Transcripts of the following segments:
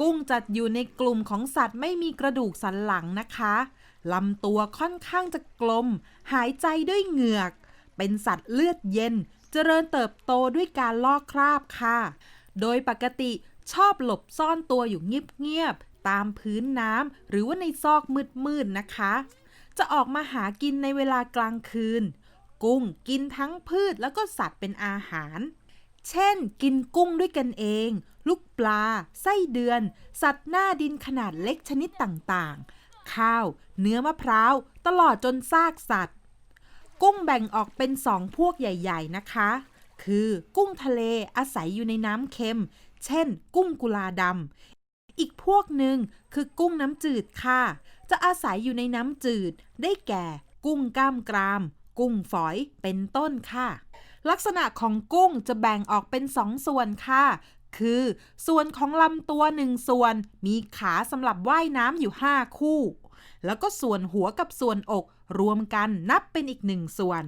กุ้งจัดอยู่ในกลุ่มของสัตว์ไม่มีกระดูกสันหลังนะคะลำตัวค่อนข้างจะกลม หายใจด้วยเหงือก เป็นสัตว์เลือดเย็น เจริญเติบโตด้วยการลอกคราบค่ะ โดยปกติชอบหลบซ่อนตัวอยู่เงียบๆ ตามพื้นน้ำหรือว่าในซอกมืดๆนะคะ จะออกมาหากินในเวลากลางคืน กุ้งกินทั้งพืชแล้วก็สัตว์เป็นอาหาร เช่น กินกุ้งด้วยกันเอง ลูกปลา ไส้เดือน สัตว์หน้าดินขนาดเล็กชนิดต่างๆ ข้าว เนื้อมะพร้าว ตลอดจนซากสัตว์ กุ้งแบ่งออกเป็นสองพวกใหญ่ ๆ นะคะ คือกุ้งทะเลอาศัยอยู่ในน้ำเค็ม เช่น กุ้งกุลาดำ อีกพวกหนึ่งคือกุ้งน้ำจืดค่ะ จะอาศัยอยู่ในน้ำจืด ได้แก่ กุ้งกล้ามกราม กุ้งฝอยเป็นต้นค่ะ ลักษณะของกุ้งจะแบ่งออกเป็นสองส่วนค่ะ คือ ส่วนของลำตัวหนึ่งส่วน มีขาสำหรับว่ายน้ำอยู่ 5 คู่ แล้วก็ส่วนหัวกับส่วนอกรวมกันนับเป็นอีกหนึ่งส่วน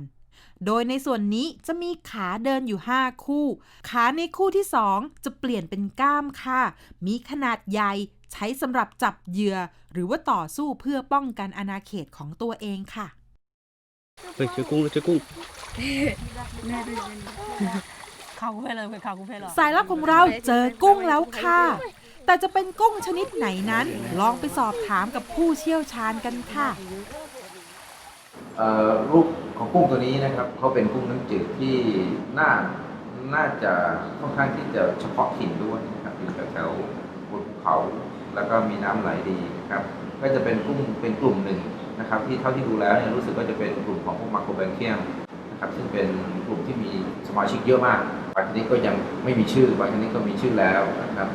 โดยในส่วนนี้จะมีขาเดินอยู่ 5 คู่ ขาในคู่ที่ 2 จะเปลี่ยนเป็นก้ามค่ะ มีขนาดใหญ่ใช้สำหรับจับเหยื่อ หรือว่าต่อสู้เพื่อป้องกันอาณาเขตของตัวเองค่ะ เฮ้ยเจอกุ้งแล้วเจอกุ้งเขาไปเลยไปเขาไปหรอสายลับของเราเจอกุ้งแล้วค่ะ แต่จะเป็นกุ้งชนิดไหนนั้น ลองไปสอบถามกับผู้เชี่ยวชาญกันค่ะเอ่อรูปของกุ้งตัวนี้นะครับเขาเป็นกุ้งน้ำจืดที่น่าน่าจะค่อนข้างที่จะเฉพาะถิ่นด้วยนะครับอยู่แถวๆบนภูเขา แล้วก็มีน้ำไหลดีนะครับ ก็จะเป็นกุ้งเป็นกลุ่มหนึ่ง นะครับที่เท่าที่ดูแล้วเนี่ยรู้สึกว่าจะเป็นกลุ่มของพวกมาโครแบนเคียมนะครับซึ่งเป็นกลุ่มที่มีสมาชิกเยอะมากบางชนิดก็ยังไม่มีชื่อบางชนิดก็มีชื่อแล้วนะครับ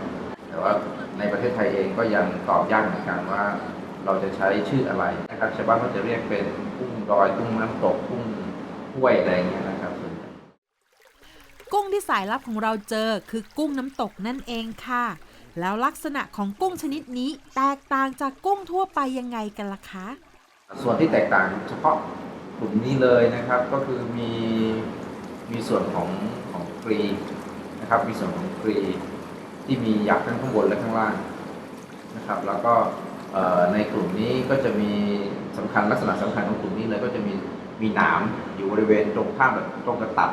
แต่ว่าในประเทศไทยเองก็ยังตอบยากเหมือนกันว่าเราจะใช้ชื่ออะไรนะครับชาวบ้านก็จะเรียกเป็นกุ้งดอยกุ้งน้ำตกกุ้งห้วยอะไรอย่างเงี้ยนะครับกุ้งที่สายลับของเราเจอคือกุ้งน้ำตกนั่นเองค่ะ แล้วลักษณะของกุ้งชนิดนี้แตกต่างจากกุ้งทั่วไปยังไงกันล่ะคะ ส่วนที่แตกต่างเฉพาะกลุ่มนี้เลยนะครับ ก็คือมีมีส่วนของของกรีนะครับ มีส่วนของกรีที่มีหยักทั้งข้างบนและข้างล่างนะครับ แล้วก็ในกลุ่มนี้ก็จะมีสำคัญลักษณะสำคัญของกลุ่มนี้เลยก็จะมีมีหนามอยู่บริเวณตรงข้ามแบบตรงกระตับ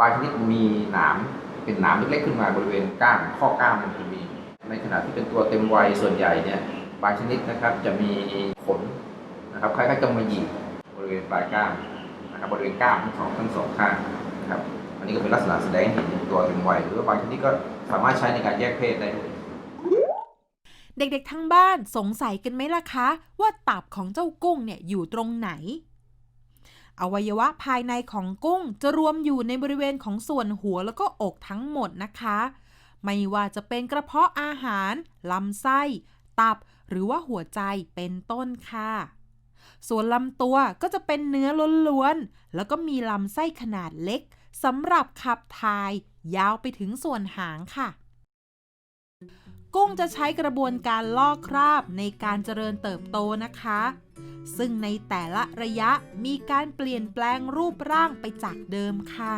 บางชนิดมีหนามเป็นหนามเล็กๆขึ้นมาบริเวณก้ามข้อก้ามมันจะมี ในขณะที่เป็นตัวเต็มวัยส่วนใหญ่เนี่ยบางชนิดนะครับจะมีขน นะครับคล้ายๆกำมะหยี่บริเวณปลายกล้ามนะครับบริเวณกล้ามทั้งสองทั้งสองข้างนะครับอันนี้ก็เป็นลักษณะแสดงเห็นถึงตัวเต็มวัยหรือว่าบางชนิดก็สามารถใช้ในการแยกเพศได้ด้วยเด็กๆทั้งบ้านสงสัยกันไหมล่ะคะ ว่าตับของเจ้ากุ้งเนี่ยอยู่ตรงไหน อวัยวะภายในของกุ้งจะรวมอยู่ในบริเวณของส่วนหัวแล้วก็อกทั้งหมดนะคะ ไม่ว่าจะเป็นกระเพาะอาหาร ลำไส้ ตับหรือว่าหัวใจเป็นต้นค่ะ ส่วนลำตัวก็จะเป็นเนื้อล้วนๆ แล้วก็มีลำไส้ขนาดเล็กสำหรับขับถ่าย ยาวไปถึงส่วนหางค่ะ กุ้งจะใช้กระบวนการลอกคราบในการเจริญเติบโตนะคะ ซึ่งในแต่ละระยะมีการเปลี่ยนแปลงรูปร่างไปจากเดิมค่ะ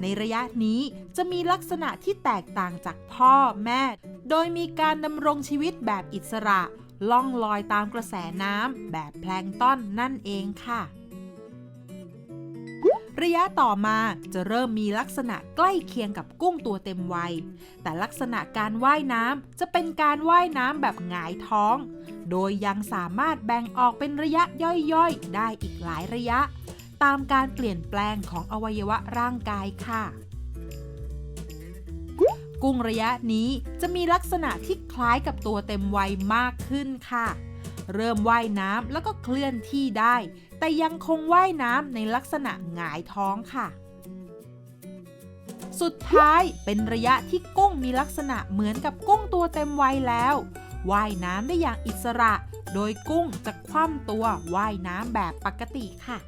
ในระยะนี้จะมีลักษณะที่แตกต่างจากพ่อแม่ โดยมีการดำรงชีวิตแบบอิสระล่องลอยตามกระแสน้ำแบบแพลงต้อนนั่นเองค่ะ ระยะต่อมาจะเริ่มมีลักษณะใกล้เคียงกับกุ้งตัวเต็มวัย แต่ลักษณะการว่ายน้ำจะเป็นการว่ายน้ำแบบหงายท้อง โดยยังสามารถแบ่งออกเป็นระยะย่อยๆ ได้อีกหลายระยะ ตามการเปลี่ยนแปลงของอวัยวะร่างกายค่ะ กุ้งระยะนี้จะมีลักษณะที่คล้ายกับตัวเต็มวัยมากขึ้นค่ะ เริ่มว่ายน้ำแล้วก็เคลื่อนที่ได้ แต่ยังคงว่ายน้ำในลักษณะหงายท้องค่ะ สุดท้ายเป็นระยะที่กุ้งมีลักษณะเหมือนกับกุ้งตัวเต็มวัยแล้วว่ายน้ำได้อย่างอิสระ โดยกุ้งจะคว่ำตัวว่ายน้ำแบบปกติค่ะ